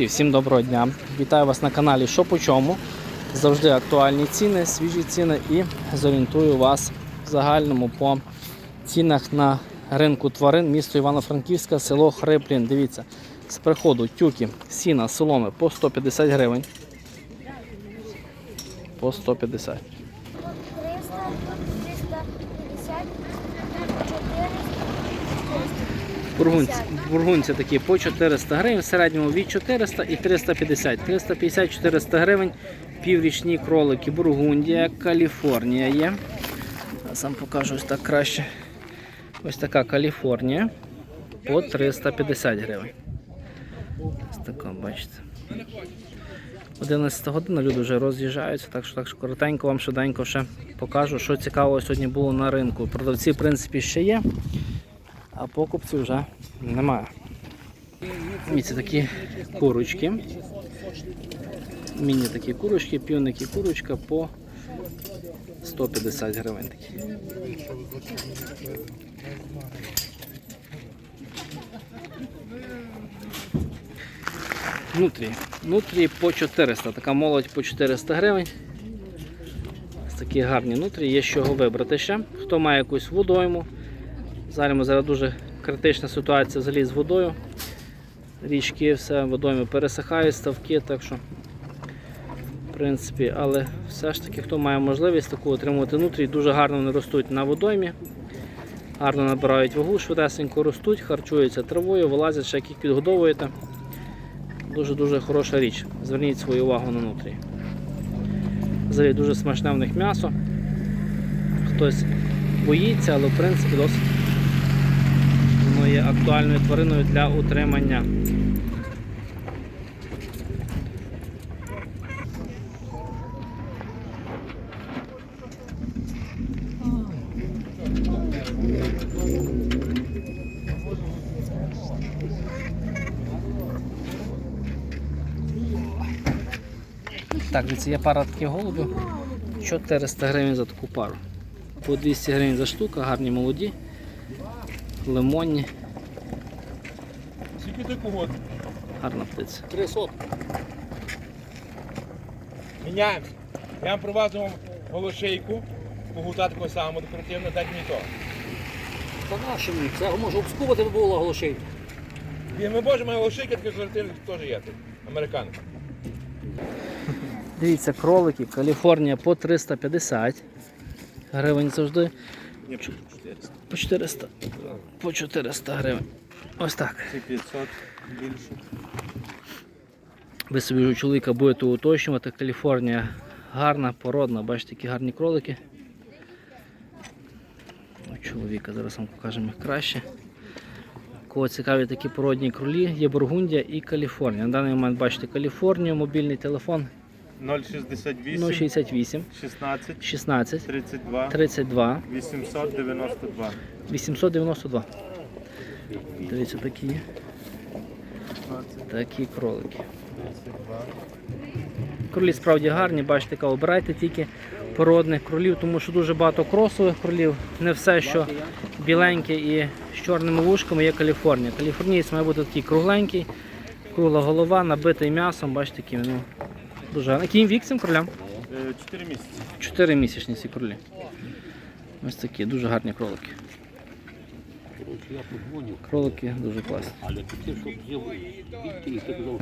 Всім доброго дня! Вітаю вас на каналі Що по чому. Завжди актуальні ціни, свіжі ціни і зорієнтую вас в загальному по цінах на ринку тварин місто Івано-Франківська, село Хриплін. Дивіться, з приходу тюки, сіна, соломи по 150 гривень. По 150. 300, 350, 400, Бургунці, бургунці такі по 400 гривень, в середньому від 400 і 350. 350-400 гривень. Піврічні кролики Бургундія, Каліфорнія є. Сам покажу ось так краще. Ось така Каліфорнія по 350 гривень. Ось така, бачите. 11 година люди вже роз'їжджаються, так що так що коротенько вам швиденько ще покажу, що цікавого сьогодні було на ринку. Продавці, в принципі, ще є а покупців вже немає. Дивіться, такі курочки. Міні такі курочки, півники курочка по 150 гривень. Такі. Внутрі. Внутрі по 400. Така молодь по 400 гривень. Такі гарні нутрі, є з чого вибрати ще. Хто має якусь водойму, Зараз зараз дуже критична ситуація взагалі з водою. Річки, все, водойми пересихають, ставки, так що, в принципі, але все ж таки, хто має можливість таку отримувати нутрій, дуже гарно вони ростуть на водоймі, гарно набирають вагу, швидесенько ростуть, харчуються травою, вилазять, ще як їх підгодовуєте. Дуже-дуже хороша річ. Зверніть свою увагу на нутрій. Взагалі дуже смачне в них м'ясо. Хтось боїться, але в принципі досить воно є актуальною твариною для утримання. Так, дивіться, є пара таких голубів. 400 гривень за таку пару. По 200 гривень за штуку, гарні молоді, лимонні, Скільки ти кого? гарна птиця. 300. Міняємося. Я вам привезу вам голошейку, погута такого самого декоративно, дати мені то. Та нащо мені? Це може обскувати би було голошей. І ми можемо голошейка така декоративна теж є тут. Американка. Дивіться, кролики, Каліфорнія по 350 гривень завжди. Ні, 400. По 400. По 400 гривень. Ось так. Це 500 більше. Ви собі у чоловіка будете уточнювати. Каліфорнія гарна, породна, бачите, які гарні кролики. У чоловіка зараз вам покажемо їх краще. Кого цікаві такі породні кролі, є Бургундія і Каліфорнія. На даний момент бачите Каліфорнію, мобільний телефон 068 068 16 16 32 32 892. 892. Дивіться, такі, такі кролики. Кролі справді гарні, бачите, обирайте тільки породних кролів, тому що дуже багато кросових кролів. Не все, що біленьке і з чорними вушками, є Каліфорнія. Каліфорнієць має бути такий кругленький, кругла голова, набитий м'ясом, бачите, які ну, дуже. Який їм вік цим кролям? 4 місяці. 4 місячні ці кролі. Ось такі дуже гарні кролики. Кролики дуже класні.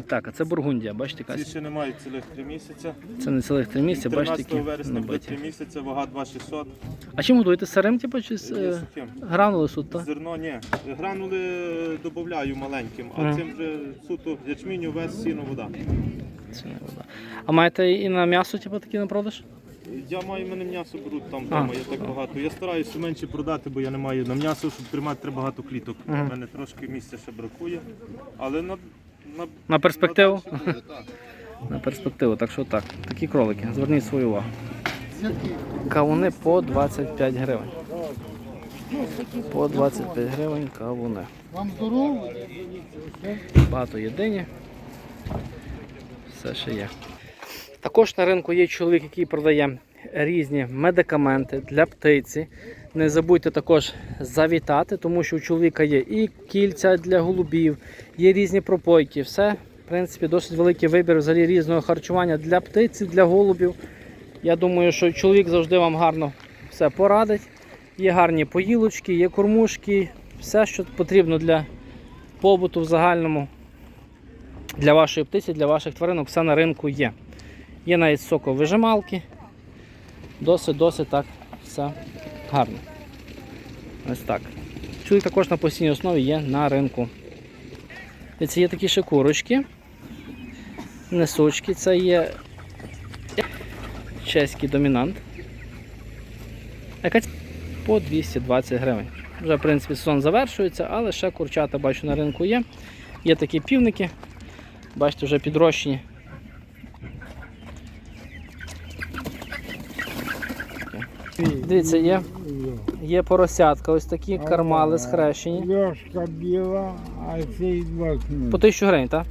Так, а це Бургундія, бачите, Ці ще не мають цілих 3 місяці. Це не цілих три місяці, бачите, 13 які вересня буде набиті. 3 місяці, вага 2600. А чим годуєте сирим, типу, чи з е, сухим. гранули суд, так? Зерно ні. Гранули додаю маленьким, а Ага. цим вже суто ячмінь, овес, сіно, вода. Це не вода. А маєте і на м'ясо, типу, такі на продаж? Я маю в мене м'ясо беруть там А. вдома, я так багато. Я стараюся менше продати, бо я не маю на м'ясо, щоб тримати треба багато кліток. У Ага. мене трошки місця ще бракує. Але на, на, На перспективу? на буде, так. На перспективу, так що так. Такі кролики, зверніть свою увагу. Кавуни по 25 гривень. По 25 гривень кавуни. Вам здорово? Багато єдині. Все ще є. Також на ринку є чоловік, який продає різні медикаменти для птиці. Не забудьте також завітати, тому що у чоловіка є і кільця для голубів, є різні пропойки. Все В принципі, досить великий вибір взагалі різного харчування для птиці, для голубів. Я думаю, що чоловік завжди вам гарно все порадить. Є гарні поїлочки, є кормушки, все, що потрібно для побуту в загальному. Для вашої птиці, для ваших тваринок, все на ринку є. Є навіть соковижималки. Досить-досить так все гарно. Ось так. Чоловік також на постійній основі є на ринку. І це є такі ще курочки. Несочки, це є чеський домінант. Яка по 220 гривень. Вже, в принципі, сезон завершується, але ще курчата бачу на ринку є. Є такі півники, бачите, вже підрощені. Дивіться, є, є поросятка, ось такі кармали схрещені. Льошка біла, а цей два По 1000 гривень, так?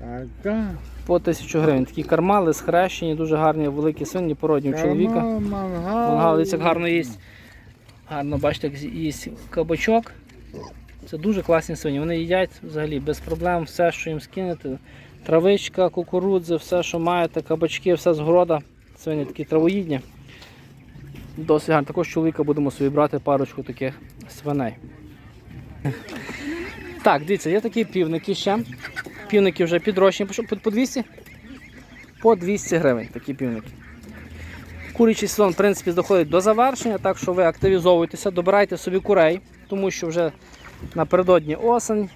Так, так. По 1000 гривень. Такі кармали схрещені, дуже гарні, великі свині, породні у чоловіка. Кармал, мангал. Мангал, дивіться, як гарно їсть. Гарно, бачите, як їсть кабачок. Це дуже класні свині. Вони їдять взагалі без проблем все, що їм скинете. Травичка, кукурудзи, все, що маєте, кабачки, все з города. Свині такі травоїдні. Досить гарно. Також чоловіка будемо собі брати парочку таких свиней. Так, дивіться, є такі півники ще. Півники вже підрощені. По що, По по 200? По 200 гривень такі півники. Курячий сезон, в принципі, доходить до завершення, так що ви активізовуєтеся, добирайте собі курей, тому що вже напередодні осень.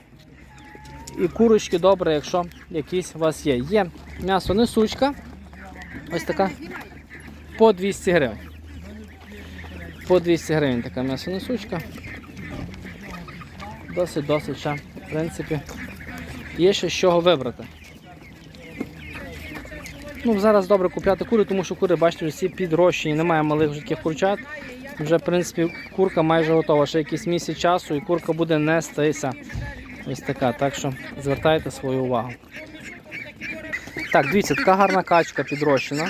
І курочки добре, якщо якісь у вас є. Є м'ясо несучка. Ось така. По 200 гривень. По 200 гривень така м'ясо несучка. Досить, досить ще, в принципі, є ще з чого вибрати. Ну, зараз добре купляти кури, тому що кури, бачите, всі підрощені, немає малих таких курчат. Вже, в принципі, курка майже готова. Ще якийсь місяць часу і курка буде нестися. Ось така. Так що звертайте свою увагу. Так, дивіться, така гарна качка підрощена.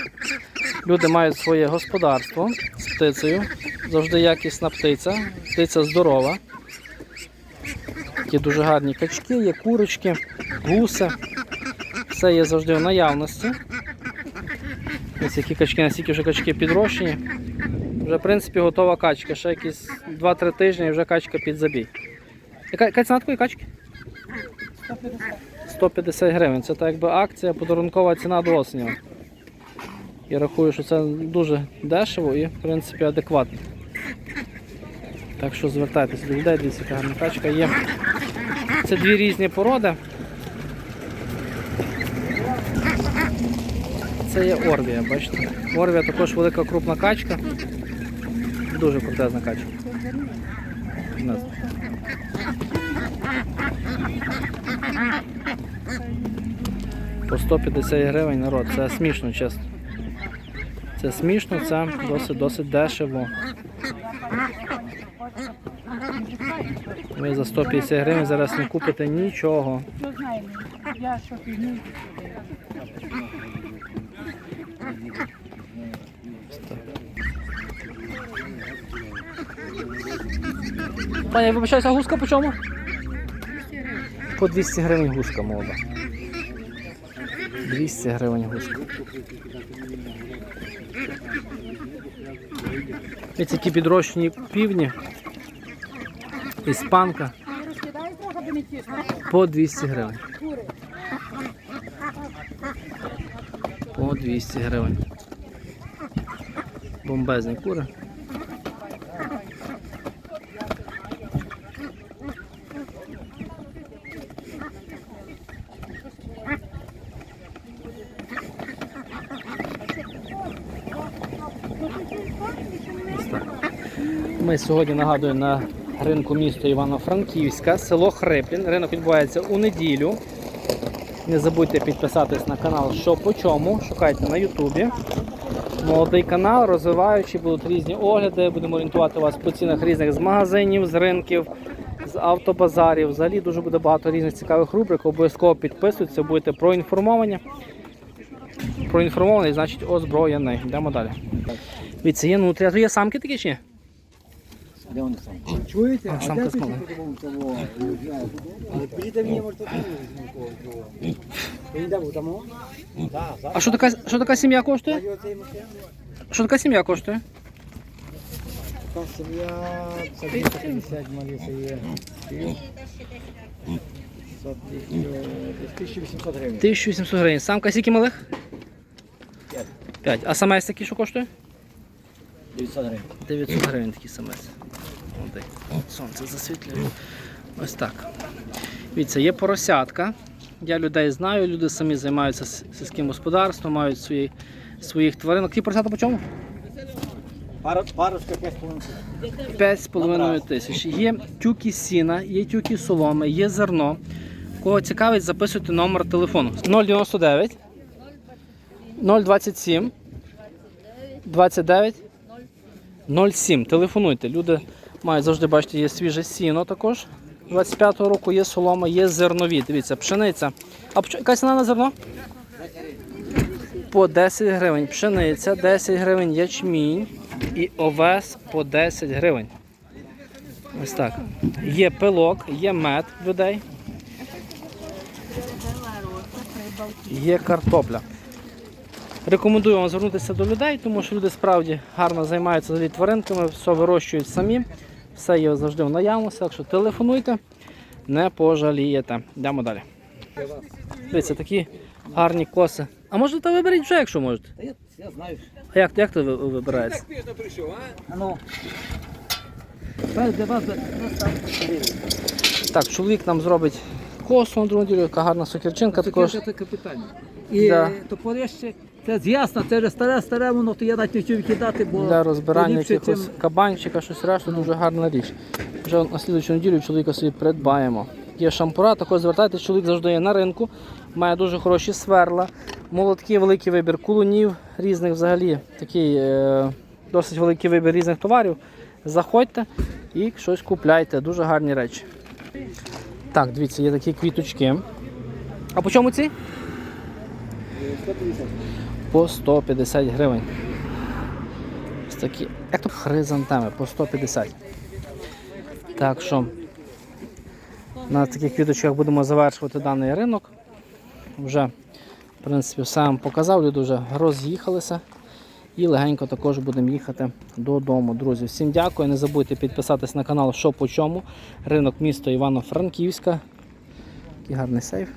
Люди мають своє господарство з птицею. Завжди якісна птиця. Птиця здорова. Такі дуже гарні качки, є курочки, гуси. Все є завжди в наявності. Ось які качки, настільки вже качки підрощені. Вже, в принципі, готова качка. Ще якісь 2-3 тижні і вже качка під забій. Яка, яка ціна такої качки? 150 гривень. Це так якби акція, подарункова ціна до осені. Я рахую, що це дуже дешево і, в принципі, адекватно. Так що звертайтеся до людей, дивіться, яка гарна качка є. Це дві різні породи. Це є Орвія, бачите? Орвія також велика крупна качка. Дуже крутезна качка. По 150 гривень народ, це смішно, чесно. Це смішно, це досить досить дешево. Ви за 150 гривень зараз не купите нічого. Пані, я вибачаюся, гуска по чому? По 200 гривень гуска молода. 200 гривень гуска. Ось такі підрощені півні. Іспанка. По 200 гривень. По 200 гривень. Бомбезні кури. Ми сьогодні нагадуємо на ринку міста Івано-Франківська, село Хриплін. Ринок відбувається у неділю. Не забудьте підписатись на канал Що по чому. Шукайте на Ютубі. Молодий канал, розвиваючи, будуть різні огляди. Будемо орієнтувати вас по цінах різних з магазинів, з ринків, з автобазарів. Взагалі дуже буде багато різних цікавих рубрик. Обов'язково підписуйтесь, будете проінформовані. Проінформований, значить озброєний. Йдемо далі. Дивіться, є А То є самки такі чи ні? Де вони там? Чуєте? А, де ти того? Але підійте мені, може, тут не Він де там? о? Так. А що така, що така сім'я коштує? Що така сім'я коштує? Там сім'я, це 250 маліся є. Пів. Це тисячу- десь 1800 гривень. 1700 гривень. Самка скільки малих? П'ять. 5. А самець такий що коштує? 900 гривень. 900 гривень такий самець. От. Сонце засвітлює. Ось так. Дивіться, є поросятка. Я людей знаю, люди самі займаються сільським господарством, мають свої, своїх тваринок. Ті поросята по чому? Парочка 5,5. 5,5 тисяч. Є тюки сіна, є тюки соломи, є зерно. Кого цікавить, записуйте номер телефону 099 027 29 07. Телефонуйте. Люди мають завжди бачити, є свіже сіно також. 25-го року є солома, є зернові. Дивіться, пшениця. А яка ціна на зерно? По 10 гривень. Пшениця, 10 гривень ячмінь і овес по 10 гривень. Ось так. Є пилок, є мед людей. Є картопля. Рекомендую вам звернутися до людей, тому що люди справді гарно займаються тваринками, все вирощують самі, все є завжди в наявності, так що телефонуйте, не пожалієте. Йдемо далі. Дивіться, такі гарні коси. А може то виберіть вже, якщо можете. Я, я знаю. А як, як то ви- вибирається? Пізно прийшов, а? А ну. Для вас Так, чоловік нам зробить косу на другу неділю, яка гарна сокірчинка також. Це таке питання. І Да. топорище, це з'ясно, це вже старе, старе, воно, то я навіть не хотів викидати, бо Для розбирання ліпше, якихось чим- кабанчика, щось решту, дуже гарна річ. Вже на слідчу неділю чоловіка собі придбаємо. Є шампура, також звертайтеся, чоловік завжди є на ринку, має дуже хороші сверла, молотки, великий вибір кулунів, різних взагалі, такий е, досить великий вибір різних товарів. Заходьте і щось купляйте, дуже гарні речі. Так, дивіться, є такі квіточки. А по чому ці? По 150 гривень. Ось такі, як по 150. Так що на таких квіточках будемо завершувати даний ринок. Вже, в принципі, все вам показав, люди вже роз'їхалися. І легенько також будемо їхати додому. Друзі, всім дякую. Не забудьте підписатись на канал Що по чому. Ринок міста Івано-Франківська. Такий гарний сейф.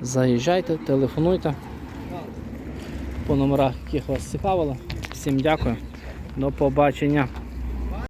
Заїжджайте, телефонуйте по номерах, яких вас цікавило. Всім дякую. До побачення.